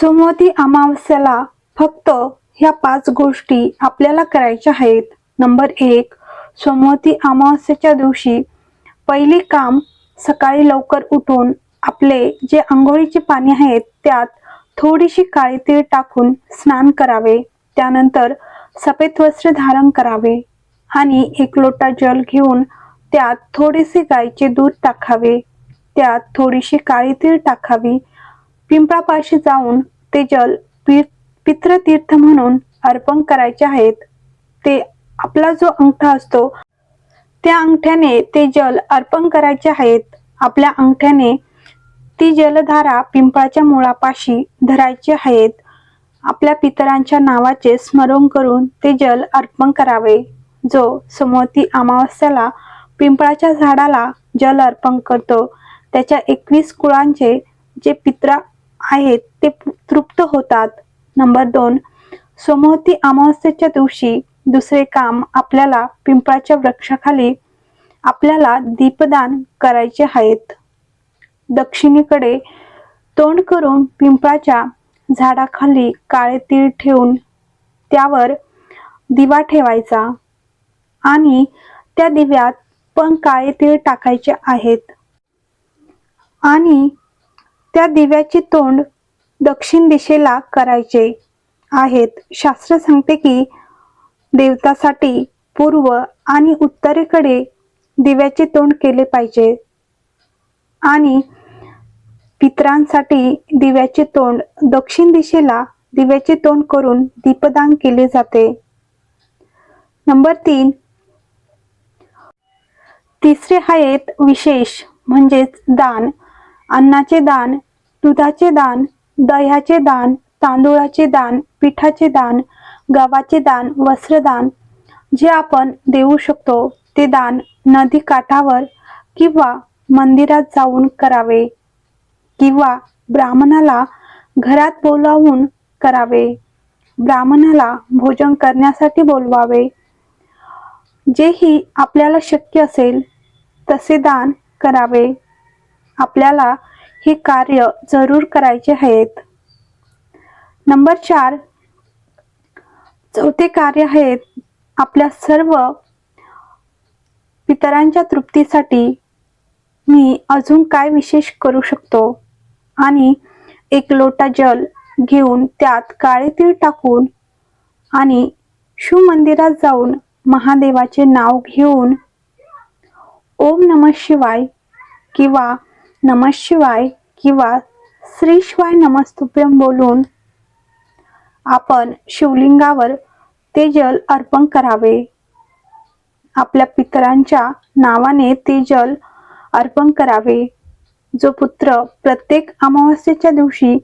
सोमवती अमावस्याला फक्त ह्या पाच गोष्टी आपल्याला करायच्या आहेत. नंबर एक सोमवती अमावस्याच्या दिवशी पहिले काम सकाळी लवकर उठून आपले जे आंघोळीचे पाणी आहेत त्यात थोडीशी काळी तीळ टाकून स्नान करावे. त्यानंतर सफेद वस्त्र धारण करावे आणि एक लोटा जल घेऊन त्यात थोडेसे गाईचे दूध टाकावे. त्यात थोडीशी काळी तीळ टाकावी पिंपळापाशी जाऊन ते जल पितृतीर्थ म्हणून अर्पण करायचे आहेत. ते आपला जो अंगठा असतो त्या अंगठ्याने ते जल अर्पण करायचे आहेत. आपल्या अंगठ्याने ती जलधारा पिंपळाच्या मुळापाशी धरायची आहेत. आपल्या पितरांच्या नावाचे स्मरण करून ते जल अर्पण करावे. जो समोती अमावस्याला पिंपळाच्या झाडाला जल अर्पण करतो त्याच्या एकवीस कुळांचे जे पित्रा आहेत ते तृप्त होतात. नंबर दोन सोमवती अमावस्येच्या दिवशी दुसरे काम आपल्याला पिंपळाच्या वृक्षाखाली आपल्याला दीपदान करायचे आहेत. दक्षिणेकडे तोंड करून पिंपळाच्या झाडाखाली काळे तीळ ठेवून त्यावर दिवा ठेवायचा आणि त्या दिव्यात पण काळे तीळ टाकायचे आहेत. आणि त्या दिव्याची तोंड दक्षिण दिशेला करायचे आहेत. शास्त्र सांगते की देवतासाठी पूर्व आणि उत्तरेकडे दिव्याचे तोंड केले पाहिजे आणि पितरांसाठी दिव्याचे तोंड दक्षिण दिशेला दिव्याचे तोंड करून दीपदान केले जाते. नंबर तीन. तिसरे आहेत विशेष म्हणजेच दान. अन्नाचे दान दुधाचे दान दह्याचे दान तांदूळाचे दान पिठाचे दान गव्हाचे दान वस्त्रदान. जे आपण देऊ शकतो ते दान नदी काठावर किंवा मंदिरात जाऊन करावे किंवा ब्राह्मणाला घरात बोलावून करावे. ब्राह्मणाला भोजन करण्यासाठी बोलवावे. जेही आपल्याला शक्य असेल तसे दान करावे. आपल्याला हे कार्य जरूर करायचे आहेत. नंबर चार चौथे कार्य आहेत आपल्या सर्व पितरांच्या तृप्तीसाठी मी अजून काय विशेष करू शकतो? आणि एक लोटा जल घेऊन त्यात काळे तीळ टाकून आणि शिवमंदिरात जाऊन महादेवाचे नाव घेऊन ओम नम शिवाय किंवा नम शिवाय किंवा श्री शिवाय नमस्तुभ्यम बोलून आपण शिवलिंगावर ते जल अर्पण करावे. आपल्या पितरांच्या नावाने ते जल अर्पण करावे. जो पुत्र प्रत्येक अमावस्येच्या दिवशी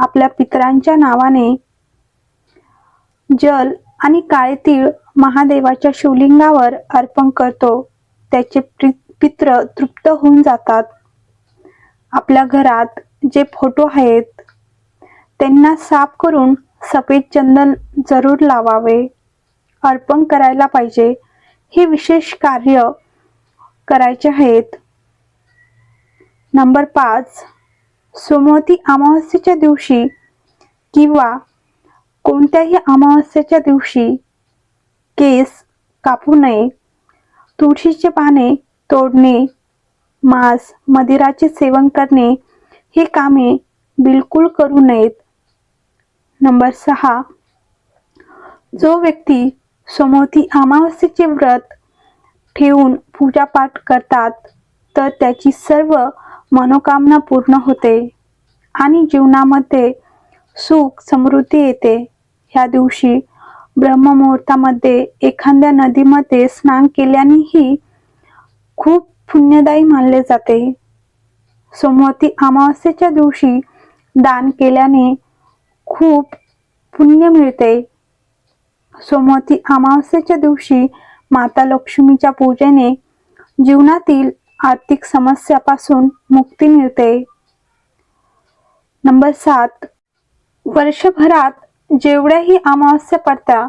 आपल्या पितरांच्या नावाने जल आणि काळे तीळ महादेवाच्या शिवलिंगावर अर्पण करतो त्याचे पित्र तृप्त होऊन जातात. आपल्या घरात जे फोटो आहेत त्यांना साफ करून सफेद चंदन जरूर लावावे. अर्पण करायला पाहिजे. हे विशेष कार्य करायचे आहेत. नंबर पाच. सोमवती अमावस्येच्या दिवशी किंवा कोणत्याही अमावस्येच्या दिवशी केस कापू नये. तुळशीचे पाने तोडणे मांस मदिराचे सेवन करणे ही कामे बिलकुल करू नयेत. नंबर सहा जो व्यक्ती सोमवती अमावस्येचे व्रत ठेवून पूजापाठ करतात तर त्याची सर्व मनोकामना पूर्ण होते आणि जीवनामध्ये सुख समृद्धी येते. ह्या दिवशी ब्रह्ममुहूर्तामध्ये एखाद्या नदीमध्ये स्नान केल्यानेही खूप पुण्यदायी मानले जाते. सोमवती अमावस्येच्या दिवशी दान केल्याने खूप पुण्य मिळते. सोमवती अमावस्येच्या दिवशी माता लक्ष्मीच्या पूजेने जीवनातील आर्थिक समस्यापासून मुक्ती मिळते. नंबर सात. वर्षभरात जेवढ्याही अमावस्या पडत्या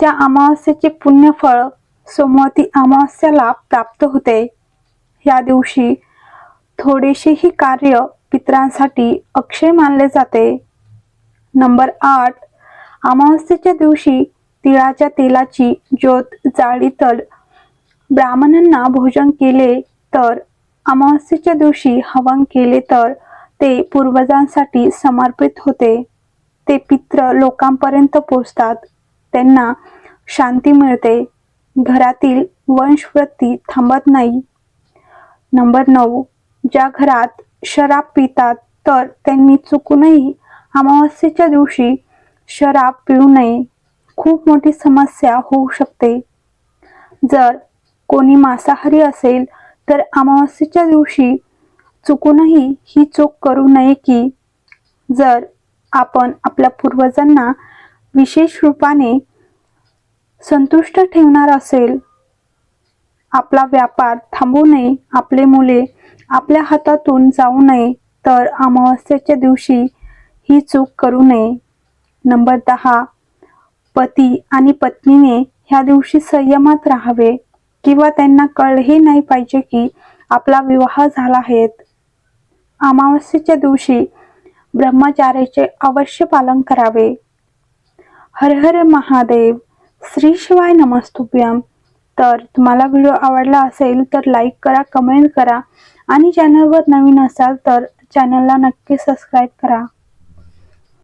त्या अमावस्येचे पुण्यफळ सोमवती अमावस्याला प्राप्त होते. या दिवशी थोडेसेही कार्य पितरांसाठी अक्षय मानले जाते. नंबर आठ अमावस्येच्या दिवशी तिळाच्या तेलाची ज्योत जाळी तर ब्राह्मणांना भोजन केले तर अमावस्येच्या दिवशी हवन केले तर ते पूर्वजांसाठी समर्पित होते. ते पित्र लोकांपर्यंत पोचतात त्यांना शांती मिळते. घरातील वंशवृत्ती थांबत नाही. नंबर नऊ. ज्या घरात शराब पितात तर त्यांनी चुकूनही अमावस्येच्या दिवशी शराब पिऊ नये. खूप मोठी समस्या होऊ शकते. जर कोणी मांसाहारी असेल तर अमावस्येच्या दिवशी चुकूनही ही चूक करू नये की जर आपण आपल्या पूर्वजांना विशेष रूपाने संतुष्ट ठेवणार असेल आपला व्यापार थांबू नये आपले मुले आपल्या हातातून जाऊ नये तर अमावस्येच्या दिवशी ही चूक करू नये. नंबर दहा. पती आणि पत्नीने ह्या दिवशी संयमात राहावे किंवा त्यांना कळही नाही पाहिजे की आपला विवाह झाला आहे. अमावस्येच्या दिवशी ब्रह्मचार्याचे अवश्य पालन करावे. हर हर महादेव श्री शिवाय नमस्तुभ्यम. तर तुम्हाला व्हिडिओ आवडला असेल तर लाईक करा कमेंट करा. आणि चॅनलवर नवीन असाल तर चॅनलला नक्की सबस्क्राईब करा.